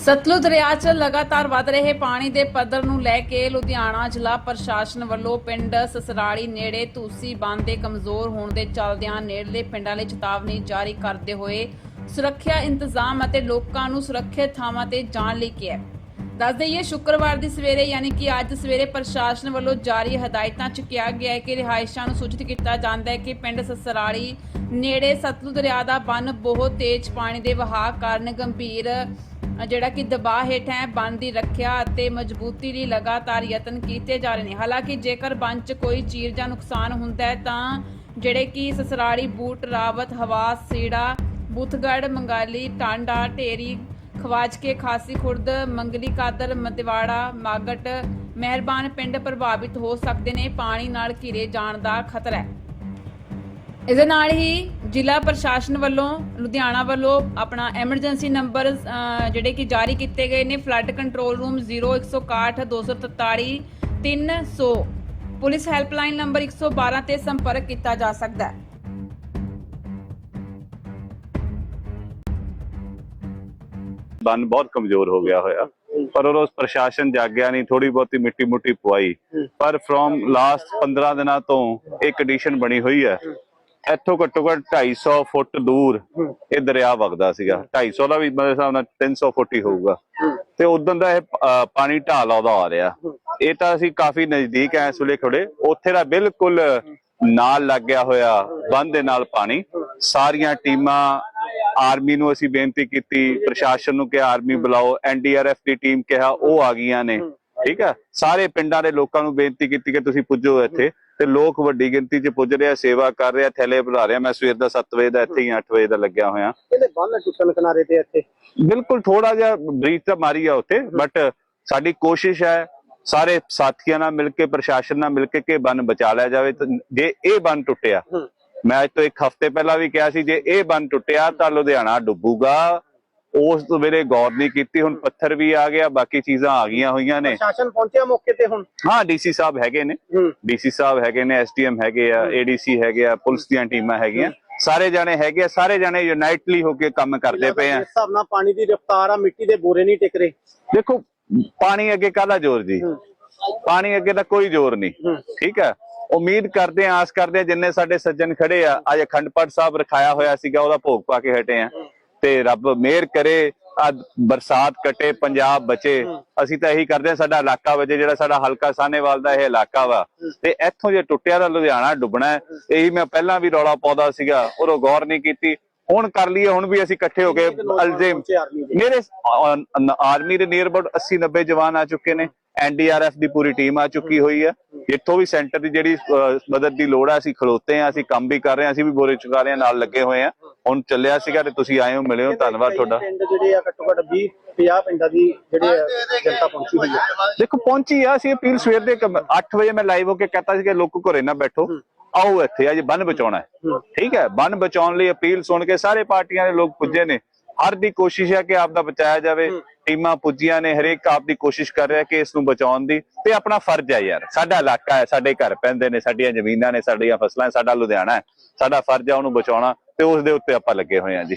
ਸਤਲੁਜ ਦਰਿਆ 'ਚ ਲਗਾਤਾਰ ਵਧ ਰਹੇ ਪਾਣੀ ਦੇ ਪੱਧਰ ਨੂੰ ਲੈ ਕੇ ਲੁਧਿਆਣਾ ਜ਼ਿਲ੍ਹਾ ਪ੍ਰਸ਼ਾਸਨ ਵੱਲੋਂ ਪਿੰਡ ਸਸਰਾਲੀ ਨੇੜੇ ਤੁਸੀਂ ਬੰਦ ਦੇ ਕਮਜ਼ੋਰ ਹੋਣ ਦੇ ਚੱਲਦਿਆਂ ਨੇੜਲੇ ਪਿੰਡਾਂ ਲਈ ਚੇਤਾਵਨੀ ਜਾਰੀ ਕਰਦੇ ਹੋਏ ਸੁਰੱਖਿਆ ਇੰਤਜ਼ਾਮ ਅਤੇ ਲੋਕਾਂ ਨੂੰ ਸੁਰੱਖਿਅਤ ਥਾਵਾਂ ਤੇ ਜਾਣ ਲਈ ਕਿਹਾ। ਦੱਸ ਦਈਏ, ਸ਼ੁੱਕਰਵਾਰ ਦੀ ਸਵੇਰੇ, ਯਾਨੀ ਕਿ ਅੱਜ ਸਵੇਰੇ ਪ੍ਰਸ਼ਾਸਨ ਵੱਲੋਂ ਜਾਰੀ ਹਦਾਇਤਾਂ 'ਚ ਕਿਹਾ ਗਿਆ ਹੈ ਕਿ ਰਿਹਾਇਸ਼ਾਂ ਨੂੰ ਸੂਚਿਤ ਕੀਤਾ ਜਾਂਦਾ ਹੈ ਕਿ ਪਿੰਡ ਸਸਰਾਲੀ ਨੇੜੇ ਸਤਲੁਜ ਦਰਿਆ ਦਾ ਬੰਨ ਬਹੁਤ ਤੇਜ਼ ਪਾਣੀ ਦੇ ਵਹਾਅ ਕਾਰਨ ਗੰਭੀਰ ਜਿਹੜਾ ਕਿ ਦਬਾਅ ਹੇਠ ਹੈ, ਬੰਨ ਦੀ ਰੱਖਿਆ ਅਤੇ ਮਜ਼ਬੂਤੀ ਲਈ ਲਗਾਤਾਰ ਯਤਨ ਕੀਤੇ ਜਾ ਰਹੇ ਨੇ। ਹਾਲਾਂਕਿ ਜੇਕਰ ਬੰਨ 'ਚ ਕੋਈ ਚੀਰ ਜਾਂ ਨੁਕਸਾਨ ਹੁੰਦਾ ਹੈ, ਤਾਂ ਜਿਹੜੇ ਕਿ ਸਸਰਾਲੀ ਬੂਟ, ਰਾਵਤ ਹਵਾਸ ਸੀੜਾ ਬੁੱਥਗੜ ਮੰਗਾਲੀ, ਟਾਂਡਾ, ਢੇਰੀ ਖਵਾਜਕੇ ਖਾਸੀ ਖੁਰਦ, ਮੰਗਲੀ ਕਾਦਰ ਮਤਿਵਾੜਾ, ਮਾਗਟ, ਮਿਹਰਬਾਨ ਪਿੰਡ ਪ੍ਰਭਾਵਿਤ ਹੋ ਸਕਦੇ ਨੇ, ਪਾਣੀ ਨਾਲ ਘਿਰੇ ਜਾਣ ਦਾ ਖਤਰਾ ਹੈ। ਇਸ ਦੇ ਨਾਲ ਹੀ ਜ਼ਿਲ੍ਹਾ ਪ੍ਰਸ਼ਾਸਨ ਵੱਲੋਂ, ਲੁਧਿਆਣਾ ਵੱਲੋਂ ਆਪਣਾ ਐਮਰਜੈਂਸੀ ਨੰਬਰ ਜਿਹੜੇ ਕਿ ਜਾਰੀ ਕੀਤੇ ਗਏ ਨੇ flood control room 0161 243 300 police helpline number 112 ਤੇ ਸੰਪਰਕ ਕੀਤਾ ਜਾ ਸਕਦਾ ਹੈ। ਬੰਨ ਬਹੁਤ ਕਮਜ਼ੋਰ ਹੋ ਗਿਆ ਹੋਇਆ। ਪਰ ਉਹ ਪ੍ਰਸ਼ਾਸਨ ਜਾਗਿਆ ਨਹੀਂ ਥੋੜੀ ਬਹੁਤੀ ਮਿੱਟੀ ਮੁੱਟੀ ਪਵਾਈ ਪਰ ਫਰੋਮ ਲਾਸਟ 15 ਦਿਨਾਂ ਤੋਂ ਇੱਕ ਕੰਡੀਸ਼ਨ ਬਣੀ ਹੋਈ ਹੈ। ਇੱਥੋਂ ਘੱਟੋ ਘੱਟ 250 ਫੁੱਟ ਦੂਰ ਇਹ ਦਰਿਆ ਵਗਦਾ ਸੀਗਾ। 250 ਦਾ ਵੀ ਮੇਰੇ ਹਿਸਾਬ ਨਾਲ 300 ਫੁੱਟ ਹੀ ਹੋਊਗਾ। ਤੇ ਉਦੋਂ ਦਾ ਇਹ ਪਾਣੀ ਢਾਲ ਆਉਂਦਾ ਆ ਰਿਹਾ। ਇਹ ਤਾਂ ਅਸੀਂ ਕਾਫੀ ਨਜ਼ਦੀਕ ਐ ਇਸ ਵੇਲੇ ਖੜੇ ਉੱਥੇ ਦਾ ਬਿਲਕੁਲ ਨਾਲ ਲੱਗ ਗਿਆ ਹੋਇਆ ਬੰਦ ਦੇ ਨਾਲ ਪਾਣੀ। ਸਾਰੀਆਂ ਟੀਮਾਂ ਆਰਮੀ ਨੂੰ ਅਸੀਂ ਬੇਨਤੀ ਕੀਤੀ ਪ੍ਰਸ਼ਾਸਨ ਨੂੰ ਕਿ ਆਰਮੀ ਬੁਲਾਓ ਐਨਡੀਆਰਐਫ ਦੀ ਟੀਮ ਕਿਹਾ ਉਹ ਆ ਗਈਆਂ ਨੇ। ਠੀਕ ਹੈ ਸਾਰੇ ਪਿੰਡਾਂ ਦੇ ਲੋਕਾਂ ਨੂੰ ਬੇਨਤੀ ਕੀਤੀ ਕਿ ਤੁਸੀਂ ਪੁੱਜੋ ਇੱਥੇ ਤੇ ਲੋਕ ਵੱਡੀ ਗਿਣਤੀ 'ਚ ਪੁੱਜ ਰਹੇ ਆ ਸੇਵਾ ਕਰ ਰਹੇ ਆ ਥੈਲੇ ਭਰਾ ਰਹੇ ਆ। ਮੈਂ ਸਵੇਰ ਦਾ 7 ਵਜੇ ਦਾ ਇੱਥੇ ਹੀ 8 ਵਜੇ ਦਾ ਲੱਗਿਆ ਹੋਇਆ। ਇਹਦੇ ਬੰਨ ਟੁੱਟਣ ਕਿਨਾਰੇ ਤੇ ਇੱਥੇ? ਬਿਲਕੁਲ ਥੋੜਾ ਜਿਹਾ ਬਰੀਚ ਤਾਂ ਮਾਰੀ ਆ ਉੱਥੇ ਬਟ ਸਾਡੀ ਕੋਸ਼ਿਸ਼ ਹੈ ਸਾਰੇ ਸਾਥੀਆਂ ਨਾਲ ਮਿਲ ਕੇ ਪ੍ਰਸ਼ਾਸਨ ਨਾਲ ਮਿਲ ਕੇ ਕਿ ਬੰਨ ਬਚਾ ਲਿਆ ਜਾਵੇ ਜੇ ਇਹ ਬੰਨ ਟੁੱਟਿਆ। ਮੈਂ ਅੱਜ ਤੋਂ ਇੱਕ ਹਫ਼ਤੇ ਪਹਿਲਾਂ ਵੀ ਕਿਹਾ ਸੀ ਜੇ ਇਹ ਬੰਨ ਟੁੱਟਿਆ ਤਾਂ ਲੁਧਿਆਣਾ ਡੁੱਬੂਗਾ। ਉਸ ਵੇਲੇ ਗੌਰ ਨਹੀਂ ਕੀਤੀ ਹੁਣ ਪੱਥਰ ਵੀ ਆ ਗਿਆ ਬਾਕੀ ਚੀਜ਼ਾਂ ਆ ਗਈਆਂ ਹੋਈਆਂ ਨੇ। ਪ੍ਰਸ਼ਾਸਨ ਪਹੁੰਚਿਆ ਮੌਕੇ ਤੇ ਹੁਣ? ਹਾਂ ਡੀਸੀ ਸਾਹਿਬ ਹੈਗੇ ਨੇ। ਡੀਸੀ ਸਾਹਿਬ ਹੈਗੇ ਨੇ ਐਸਡੀਐਮ ਹੈਗੇ ਆ ਏਡੀਸੀ ਹੈਗੇ ਆ ਪੁਲਿਸ ਦੀਆਂ ਟੀਮਾਂ ਹੈਗੀਆਂ। ਸਾਰੇ ਜਾਣੇ ਹੈਗੇ ਆ ਸਾਰੇ ਜਾਣੇ ਯੂਨਾਈਟਲੀ ਹੋ ਕੇ ਕੰਮ ਕਰਦੇ ਪਏ ਆ। ਹਿਸਾਬ ਨਾਲ ਪਾਣੀ ਦੀ ਰਫ਼ਤਾਰ ਆ ਮਿੱਟੀ ਦੇ ਬੋਰੇ ਨਹੀਂ ਟਿਕ ਰਹੇ। ਦੇਖੋ ਪਾਣੀ ਅੱਗੇ ਕਾਹਦਾ ਜ਼ੋਰ ਜੀ। ਪਾਣੀ ਅੱਗੇ ਦਾ ਕੋਈ ਜ਼ੋਰ ਨਹੀਂ। ਠੀਕ ਹੈ ਉਮੀਦ ਕਰਦੇ ਆ ਆਸ ਕਰਦੇ ਆ ਜਿੰਨੇ ਸਾਡੇ ਸੱਜਣ ਖੜੇ ਆ ਅੱਜ ਅਖੰਡ ਪਾਠ ਸਾਹਿਬ ਰਖਾਇਆ ਹੋਇਆ ਸੀਗਾ ਉਹਦਾ ਭੋਗ ਪਾ ਕੇ ਹਟੇ ਆ ਤੇ ਰੱਬ ਮਿਹਰ ਕਰੇ ਆ ਬਰਸਾਤ ਕਟੇ ਪੰਜਾਬ ਬਚੇ। ਅਸੀਂ ਤਾਂ ਇਹੀ ਕਰਦੇ ਆ ਸਾਡਾ ਇਲਾਕਾ ਬਚੇ ਜਿਹੜਾ ਸਾਡਾ ਹਲਕਾ ਸਾਹਨੇਵਾਲ ਦਾ ਇਹ ਇਲਾਕਾ ਵਾ। ਤੇ ਇੱਥੋਂ ਜੇ ਟੁੱਟਿਆ ਤਾਂ ਲੁਧਿਆਣਾ ਡੁੱਬਣਾ। ਇਹੀ ਮੈਂ ਪਹਿਲਾਂ ਵੀ ਰੌਲਾ ਪਾਉਂਦਾ ਸੀਗਾ ਉਦੋਂ ਗੌਰ ਨਹੀਂ ਕੀਤੀ। ਹੁਣ ਕਰ ਲਈਏ ਹੁਣ ਵੀ ਅਸੀਂ ਇਕੱਠੇ ਹੋ ਕੇ ਅਲਜ਼ੇਮ ਦੇ। ਮੇਰੇ ਆਰਮੀ ਦੇ ਨੀਅਰ ਅਬਾਊਟ 80 90 ਜਵਾਨ ਆ ਚੁੱਕੇ ਨੇ। ਐਨਡੀਆਰਐਫ ਦੀ ਪੂਰੀ ਟੀਮ ਆ ਚੁੱਕੀ ਹੋਈ ਆ। ਇੱਥੋਂ ਵੀ ਸੈਂਟਰ ਦੀ ਜਿਹੜੀ ਮਦਦ ਦੀ ਲੋੜ ਆ ਅਸੀਂ ਖਲੋਤੇ ਆ ਅਸੀਂ ਕੰਮ ਵੀ ਕਰ ਰਹੇ ਆ ਅਸੀਂ ਵੀ ਬੋਰੇ ਚੁਕਾ ਰਹੇ ਆ ਨਾਲ ਲੱਗੇ ਹੋਏ ਆ। ਹੁਣ ਚੱਲਿਆ ਸੀਗਾ ਤੇ ਤੁਸੀਂ ਆਏ ਹੋ ਮਿਲੇ ਹੋ ਧੰਨਵਾਦ ਤੁਹਾਡਾ। ਪਿੰਡ ਜਿਹੜੇ ਆ ਘੱਟੋ ਘੱਟ 20 50 ਪਿੰਡਾਂ ਦੀ ਜਿਹੜੇ ਆ, ਜਨਤਾ ਪਹੁੰਚੀ ਹੋਈ ਹੈ ਦੇਖੋ ਪਹੁੰਚੀ ਆ ਅਸੀਂ ਅਪੀਲ ਸਵੇਰ ਦੇ 8 ਵਜੇ ਮੈਂ ਲਾਈਵ ਹੋ ਕੇ ਕਹਤਾ ਸੀ ਕਿ ਲੋਕ ਘਰੇ ਨਾ ਬੈਠੋ। ਆਓ ਇੱਥੇ ਅੱਜ ਬੰਨ ਬਚਾਉਣਾ ਹੈ। ਠੀਕ ਹੈ ਬੰਨ ਬਚਾਉਣ ਲਈ ਅਪੀਲ ਸੁਣ ਕੇ ਸਾਰੇ ਪਾਰਟੀਆਂ ਦੇ ਲੋਕ ਪੁੱਜੇ ਨੇ। ਹਰ ਦੀ ਕੋਸ਼ਿਸ਼ ਹੈ ਕਿ ਆਪ ਦਾ ਬਚਾਇਆ ਜਾਵੇ। ਟੀਮਾਂ ਪੁੱਜੀਆਂ ਨੇ ਹਰੇਕ ਆਪ ਦੀ ਕੋਸ਼ਿਸ਼ ਕਰ ਰਿਹਾ ਕਿ ਇਸ ਨੂੰ ਬਚਾਉਣ ਦੀ। ਤੇ ਆਪਣਾ ਫਰਜ਼ ਹੈ ਯਾਰ ਸਾਡਾ ਇਲਾਕਾ ਹੈ ਸਾਡੇ ਘਰ ਪੈਂਦੇ ਨੇ ਸਾਡੀਆਂ ਜ਼ਮੀਨਾਂ ਨੇ ਸਾਡੀਆਂ ਫਸਲਾਂ ਸਾਡਾ ਲੁਧਿਆਣਾ ਹੈ। ਸਾਡਾ ਫਰਜ਼ ਹੈ ਉਹਨੂੰ ਬਚਾਉਣਾ ਤੇ ਉਸ ਦੇ ਉੱਤੇ ਆਪਾਂ ਲੱਗੇ ਹੋਏ ਹਾਂ ਜੀ।